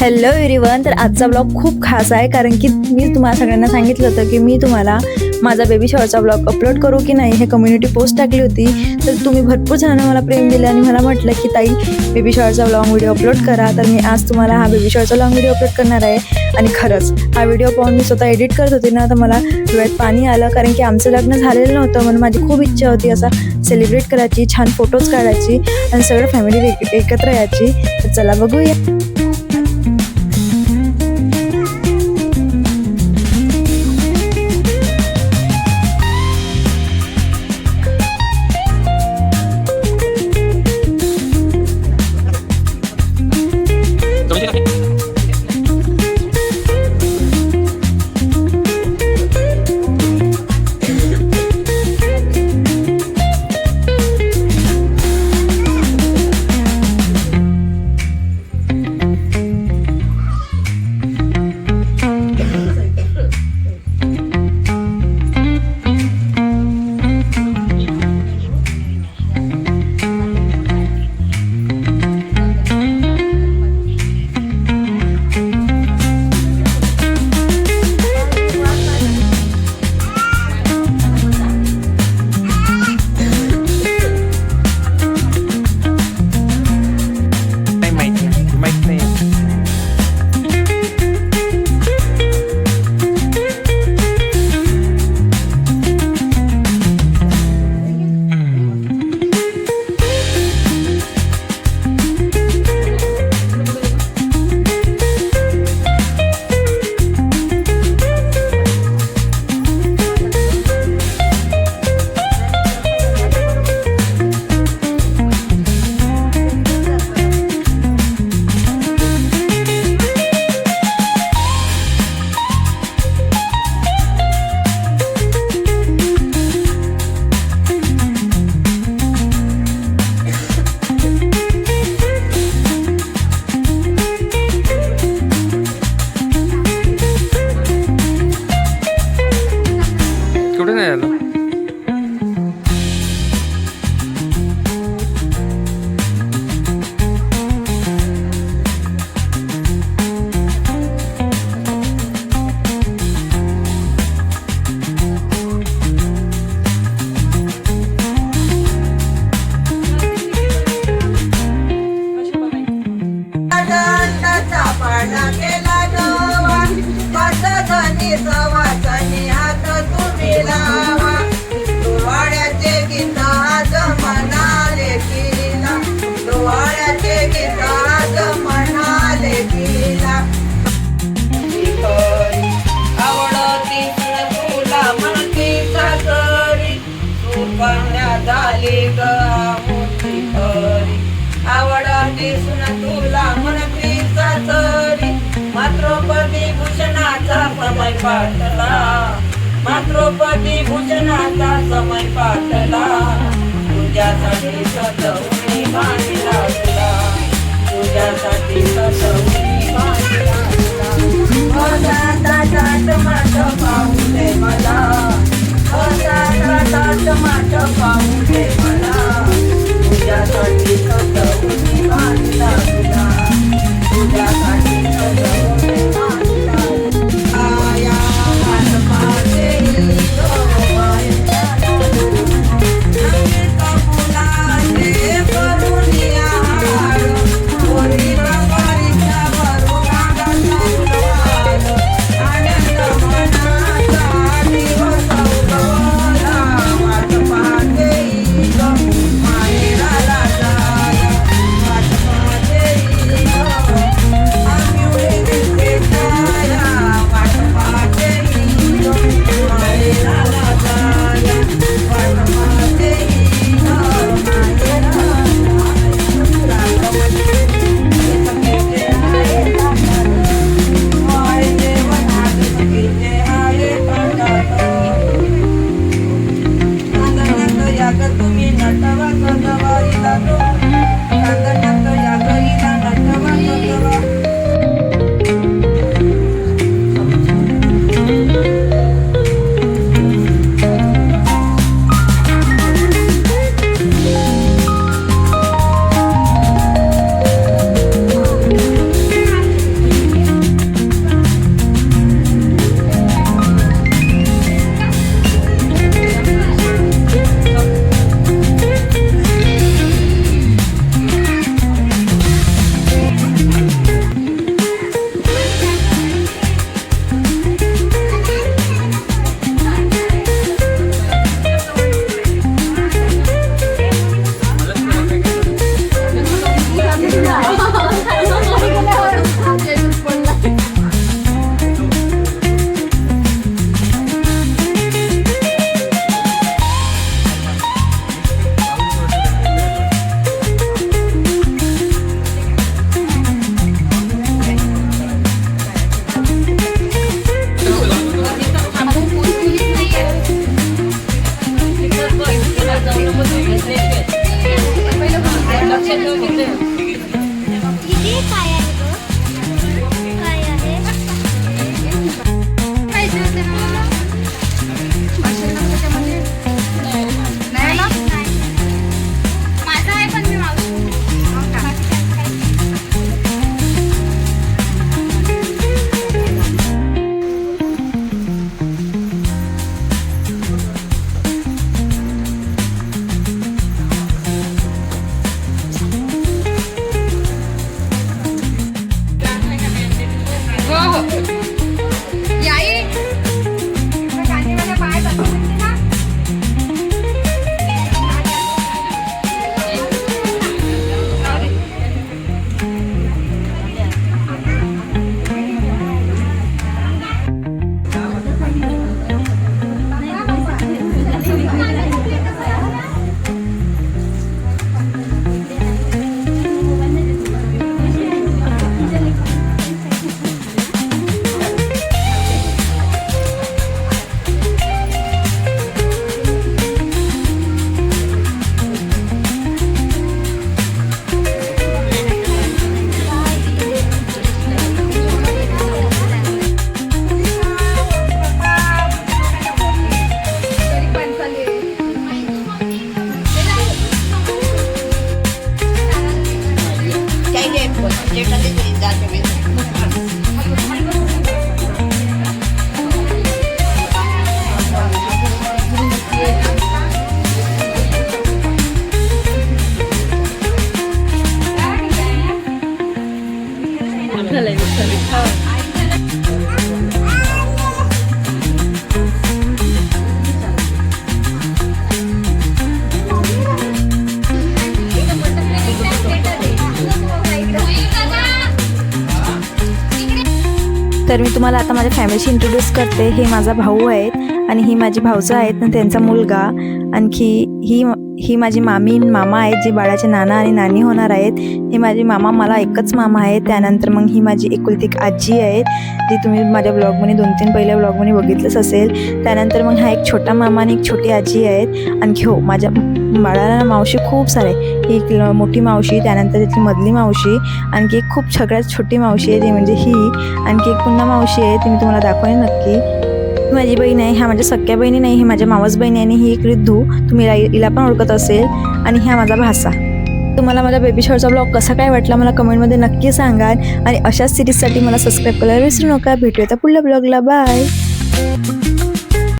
Hello everyone तर आजचा blog खूप खास आहे कारण की मी तुम्हाला सगळ्यांना सांगितलं होतं की मी तुम्हाला माझा बेबी शॉवरचा ब्लॉग अपलोड करू की नाही हे कम्युनिटी पोस्ट टाकली होती. तर तुम्ही भरपूर जणांना मला प्रेम दिलं आणि मला म्हटलं की ताई बेबी शॉवरचा लॉंग व्हिडिओ अपलोड करा. तर मी आज तुम्हाला हा बेबी शॉवरचा लॉंग व्हिडिओ अपलोड करणार आहे. आणि खरंच हा व्हिडिओ पाहून मी स्वतः एडिट करत होते ना तर मला डोळ्यात पाणी आलं. कारण की आमचं लग्न झालेलं नव्हतं म्हणून माझी खूप इच्छा होती असा सेलिब्रेट करायची छान फोटोज काढायची आणि सगळं फॅमिली एकत्र यायची. तर चला बघूया. नाही पाठला. मातृपदी भूषणाचा समय पाठला. तुझ्यासाठी सतवणी बांधला तुझ्यासाठी सतवणी बांधला तुम्ही नटवा सजवारी যেটাতে যাবে Hello, hello. तर मी तुम्हाला आता माझ्या फॅमिलीशी इंट्रोड्यूस करते. हे माझा भाऊ आहेत आणि ही माझी भाऊजं आहेत आणि त्यांचा मुलगा. आणखी ही ही माझी मामी मामा आहेत जे बाळाचे नाना आणि नानी होणार आहेत. हे माझे मामा मला एकच मामा आहे. त्यानंतर मग ही माझी एकुलतीक एक आजी आहे जी तुम्ही माझ्या ब्लॉगमध्ये दोन तीन पहिल्या ब्लॉगमध्ये बघितलंच असेल. त्यानंतर मग हा एक छोटा मामा आणि एक छोटी आजी आहेत. आणखी हो माझ्या बाळाला मावशी खूप सारे ही एक मोठी मावशी त्यानंतर त्याची मधली मावशी आणखी एक खूप सगळ्यात छोटी मावशी आहे ती म्हणजे ही. आणखी एक पुन्हा मावशी आहे ती मी तुम्हाला दाखवेन नक्की. माझी बहीण आहे ह्या माझ्या सख्या बहिणी नाही ही माझ्या मावस बहीण आहे आणि ही एक रिद्धू तुम्ही हिला पण ओळखत असेल. आणि ह्या माझा भासा तुम्हाला माझ्या बेबी शॉरचा ब्लॉग कसा काय वाटला मला कमेंटमध्ये नक्की सांगाल आणि अशाच सिरीजसाठी मला सबस्क्राईब करायला विसरू नका. भेटूया आता पुढल्या ब्लॉगला बाय